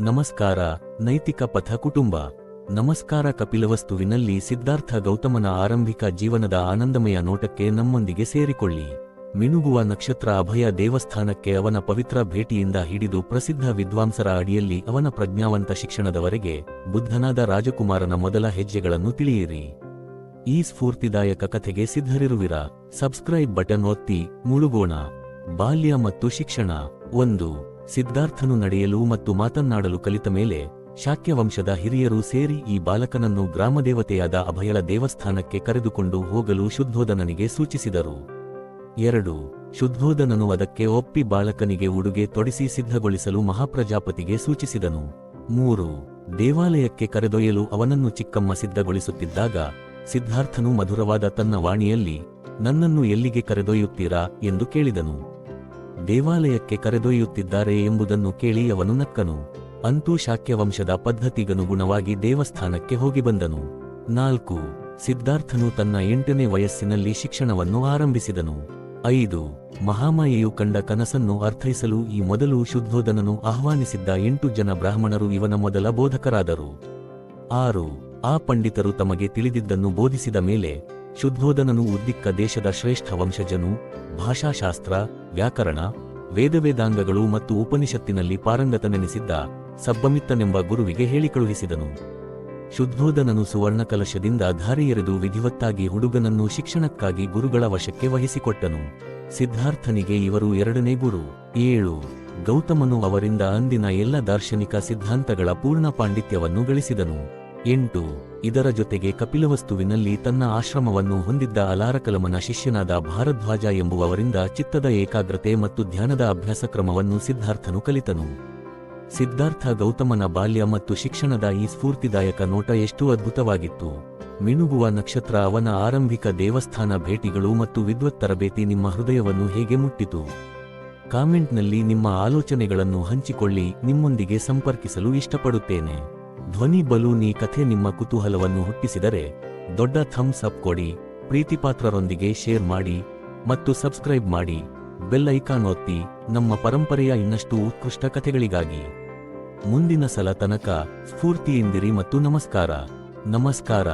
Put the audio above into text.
ನಮಸ್ಕಾರ, ನೈತಿಕ ಪಥ ಕುಟುಂಬ. ನಮಸ್ಕಾರ ಕಪಿಲವಸ್ತುವಿನಲ್ಲಿ ಸಿದ್ಧಾರ್ಥ ಗೌತಮನ ಆರಂಭಿಕ ಜೀವನದ ಆನಂದಮಯ ನೋಟಕ್ಕೆ ನಮ್ಮೊಂದಿಗೆ ಸೇರಿಕೊಳ್ಳಿ. ಮಿನುಗುವ ನಕ್ಷತ್ರ ಅಭಯ ದೇವಸ್ಥಾನಕ್ಕೆ ಅವನ ಪವಿತ್ರ ಭೇಟಿಯಿಂದ ಹಿಡಿದು ಪ್ರಸಿದ್ಧ ವಿದ್ವಾಂಸರ ಅಡಿಯಲ್ಲಿ ಅವನ ಪ್ರಜ್ಞಾವಂತ ಶಿಕ್ಷಣದವರೆಗೆ ಬುದ್ಧನಾದ ರಾಜಕುಮಾರನ ಮೊದಲ ಹೆಜ್ಜೆಗಳನ್ನು ತಿಳಿಯಿರಿ. ಈ ಸ್ಫೂರ್ತಿದಾಯಕ ಕಥೆಗೆ ಸಿದ್ಧರಿರುವಿರ. ಸಬ್ಸ್ಕ್ರೈಬ್ ಬಟನ್ ಒತ್ತಿ ಮುಳುಗೋಣ. ಬಾಲ್ಯ ಮತ್ತು ಶಿಕ್ಷಣ. ಒಂದು. ಸಿದ್ಧಾರ್ಥನು ನಡೆಯಲು ಮತ್ತು ಮಾತನ್ನಾಡಲು ಕಲಿತ ಮೇಲೆ ಶಾಕ್ಯವಂಶದ ಹಿರಿಯರು ಸೇರಿ ಈ ಬಾಲಕನನ್ನು ಗ್ರಾಮದೇವತೆಯಾದ ಅಭಯಳ ದೇವಸ್ಥಾನಕ್ಕೆ ಕರೆದುಕೊಂಡು ಹೋಗಲು ಶುದ್ಧೋಧನನಿಗೆ ಸೂಚಿಸಿದರು. ಎರಡು, ಶುದ್ಧೋಧನನು ಅದಕ್ಕೆ ಒಪ್ಪಿ ಬಾಲಕನಿಗೆ ಉಡುಗೆ ತೊಡಿಸಿ ಸಿದ್ಧಗೊಳಿಸಲು ಮಹಾಪ್ರಜಾಪತಿಗೆ ಸೂಚಿಸಿದನು. ಮೂರು, ದೇವಾಲಯಕ್ಕೆ ಕರೆದೊಯ್ಯಲು ಅವನನ್ನು ಚಿಕ್ಕಮ್ಮ ಸಿದ್ಧಗೊಳಿಸುತ್ತಿದ್ದಾಗ, ಸಿದ್ಧಾರ್ಥನು ಮಧುರವಾದ ತನ್ನ ವಾಣಿಯಲ್ಲಿ, ನನ್ನನ್ನು ಎಲ್ಲಿಗೆ ಕರೆದೊಯ್ಯುತ್ತೀರಾ? ಎಂದು ಕೇಳಿದನು. ದೇವಾಲಯಕ್ಕೆ ಕರೆದೊಯ್ಯುತ್ತಿದ್ದಾರೆ ಎಂಬುದನ್ನು ಕೇಳಿ ಅವನು ನಕ್ಕನು. ಅಂತೂ ಶಾಕ್ಯವಂಶದ ಪದ್ಧತಿಗನುಗುಣವಾಗಿ ದೇವಸ್ಥಾನಕ್ಕೆ ಹೋಗಿ ಬಂದನು. ನಾಲ್ಕು, ಸಿದ್ಧಾರ್ಥನು ತನ್ನ ಎಂಟನೇ ವಯಸ್ಸಿನಲ್ಲಿ ಶಿಕ್ಷಣವನ್ನು ಆರಂಭಿಸಿದನು. ಐದು, ಮಹಾಮಾಯೆಯು ಕಂಡ ಕನಸನ್ನು ಅರ್ಥೈಸಲು ಈ ಮೊದಲು ಶುದ್ಧೋಧನನು ಆಹ್ವಾನಿಸಿದ್ದ ಎಂಟು ಜನ ಬ್ರಾಹ್ಮಣರು ಇವನ ಮೊದಲ ಬೋಧಕರಾದರು. ಆರು, ಆ ಪಂಡಿತರು ತಮಗೆ ತಿಳಿದಿದ್ದನ್ನು ಬೋಧಿಸಿದ ಮೇಲೆ ಶುದ್ಧೋಧನನು ಉದ್ದಿಕ್ಕ ದೇಶದ ಶ್ರೇಷ್ಠ ವಂಶಜನು, ಭಾಷಾಶಾಸ್ತ್ರ, ವ್ಯಾಕರಣ, ವೇದವೇದಾಂಗಗಳು ಮತ್ತು ಉಪನಿಷತ್ತಿನಲ್ಲಿ ಪಾರಂಗತನೆನಿಸಿದ್ದ ಸಬ್ಬಮಿತ್ತನೆಂಬ ಗುರುವಿಗೆ ಹೇಳಿಕಳುಹಿಸಿದನು. ಶುದ್ಧೋಧನನು ಸುವರ್ಣಕಲಶದಿಂದ ಧಾರೆಯೆರೆದು ವಿಧಿವತ್ತಾಗಿ ಹುಡುಗನನ್ನು ಶಿಕ್ಷಣಕ್ಕಾಗಿ ಗುರುಗಳ ವಶಕ್ಕೆ ವಹಿಸಿಕೊಟ್ಟನು. ಸಿದ್ಧಾರ್ಥನಿಗೆ ಇವರು ಎರಡನೇ ಗುರು. ಏಳು. ಗೌತಮನು ಅವರಿಂದ ಅಂದಿನ ಎಲ್ಲ ದಾರ್ಶನಿಕ ಸಿದ್ಧಾಂತಗಳ ಪೂರ್ಣ ಪಾಂಡಿತ್ಯವನ್ನು ಗಳಿಸಿದನು. ಎಂಟು, ಇದರ ಜೊತೆಗೆ ಕಪಿಲವಸ್ತುವಿನಲ್ಲಿ ತನ್ನ ಆಶ್ರಮವನ್ನು ಹೊಂದಿದ್ದ ಅಲಾರಕಲಮನ ಶಿಷ್ಯನಾದ ಭಾರದ್ವಾಜ ಎಂಬುವವರಿಂದ ಚಿತ್ತದ ಏಕಾಗ್ರತೆ ಮತ್ತು ಧ್ಯಾನದ ಅಭ್ಯಾಸ ಕ್ರಮವನ್ನು ಸಿದ್ಧಾರ್ಥನು ಕಲಿತನು. ಸಿದ್ಧಾರ್ಥ ಗೌತಮನ ಬಾಲ್ಯ ಮತ್ತು ಶಿಕ್ಷಣದ ಈ ಸ್ಫೂರ್ತಿದಾಯಕ ನೋಟ ಎಷ್ಟು ಅದ್ಭುತವಾಗಿತ್ತು. ಮಿನುಗುವ ನಕ್ಷತ್ರ ಅವನ ಆರಂಭಿಕ ದೇವಸ್ಥಾನ ಭೇಟಿಗಳು ಮತ್ತು ವಿದ್ವತ್ ತರಬೇತಿ ನಿಮ್ಮ ಹೃದಯವನ್ನು ಹೇಗೆ ಮುಟ್ಟಿತು? ಕಾಮೆಂಟ್ನಲ್ಲಿ ನಿಮ್ಮ ಆಲೋಚನೆಗಳನ್ನು ಹಂಚಿಕೊಳ್ಳಿ, ನಿಮ್ಮೊಂದಿಗೆ ಸಂಪರ್ಕಿಸಲು ಇಷ್ಟಪಡುತ್ತೇನೆ. ಧ್ವನಿ ಬಲೂನ್ ಈ ಕಥೆ ನಿಮ್ಮ ಕುತೂಹಲವನ್ನು ಹುಟ್ಟಿಸಿದರೆ ದೊಡ್ಡ ಥಮ್ಸ್ ಅಪ್ ಕೊಡಿ, ಪ್ರೀತಿಪಾತ್ರರೊಂದಿಗೆ ಶೇರ್ ಮಾಡಿ ಮತ್ತು ಸಬ್ಸ್ಕ್ರೈಬ್ ಮಾಡಿ. ಬೆಲ್ ಐಕಾನ್ ಒತ್ತಿ, ನಮ್ಮ ಪರಂಪರೆಯ ಇನ್ನಷ್ಟು ಉತ್ಕೃಷ್ಟ ಕಥೆಗಳಿಗಾಗಿ. ಮುಂದಿನ ಸಲ ತನಕ ಸ್ಫೂರ್ತಿಯಿಂದಿರಿ ಮತ್ತು ನಮಸ್ಕಾರ. ನಮಸ್ಕಾರ.